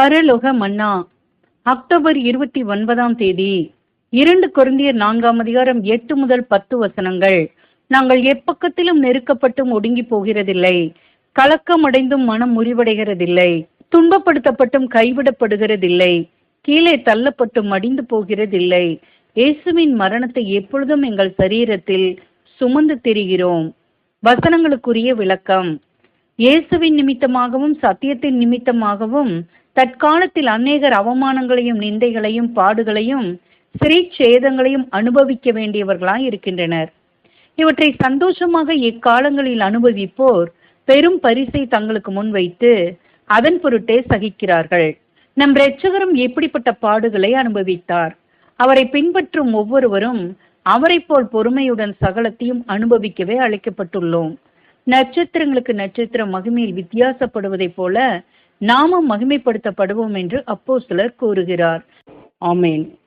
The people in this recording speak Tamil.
பரலோக மன்னா. அக்டோபர் இருபத்தி ஒன்பதாம் தேதி. இரண்டு குருந்தியர் நான்காம் அதிகாரம் எட்டு முதல் பத்து வசனங்கள். நாங்கள் எப்பக்கத்திலும் நெருக்கப்பட்டும் ஒடுங்கி போகிறதில்லை. கலக்கமடைந்தும் மனம் முறிவடைகிறதில்லை. துன்பப்படுத்தப்பட்டும் கைவிடப்படுகிறதில்லை. கீழே தள்ளப்பட்டும் மடிந்து போகிறதில்லை. இயேசுவின் மரணத்தை எப்பொழுதும் எங்கள் சரீரத்தில் சுமந்து திரிகிறோம். வசனங்களுக்குரிய விளக்கம். இயேசுவின் நிமித்தமாகவும் சத்தியத்தின் நிமித்தமாகவும் தற்காலத்தில் அநேகர் அவமானங்களையும் நிந்தைகளையும் பாடுகளையும் சிறை சேதங்களையும் அனுபவிக்க வேண்டியவர்களாய் இருக்கின்றனர். இவற்றை சந்தோஷமாக இக்காலங்களில் அனுபவிப்போர் பெரும் பரிசை தங்களுக்கு முன்வைத்து அதன் பொருட்டே சகிக்கிறார்கள். நம் இரட்சகரும் எப்படிப்பட்ட பாடுகளை அனுபவித்தார்? அவரை பின்பற்றும் ஒவ்வொருவரும் அவரை போல் பொறுமையுடன் சகலத்தையும் அனுபவிக்கவே அழைக்கப்பட்டுள்ளோம். நட்சத்திரங்களுக்கு நட்சத்திரம் மகிமையில் வித்தியாசப்படுவதைப் போல நாமும் மகிமைப்படுத்தப்படுவோம் என்று அப்போ சிலர் கூறுகிறார். ஆமேன்.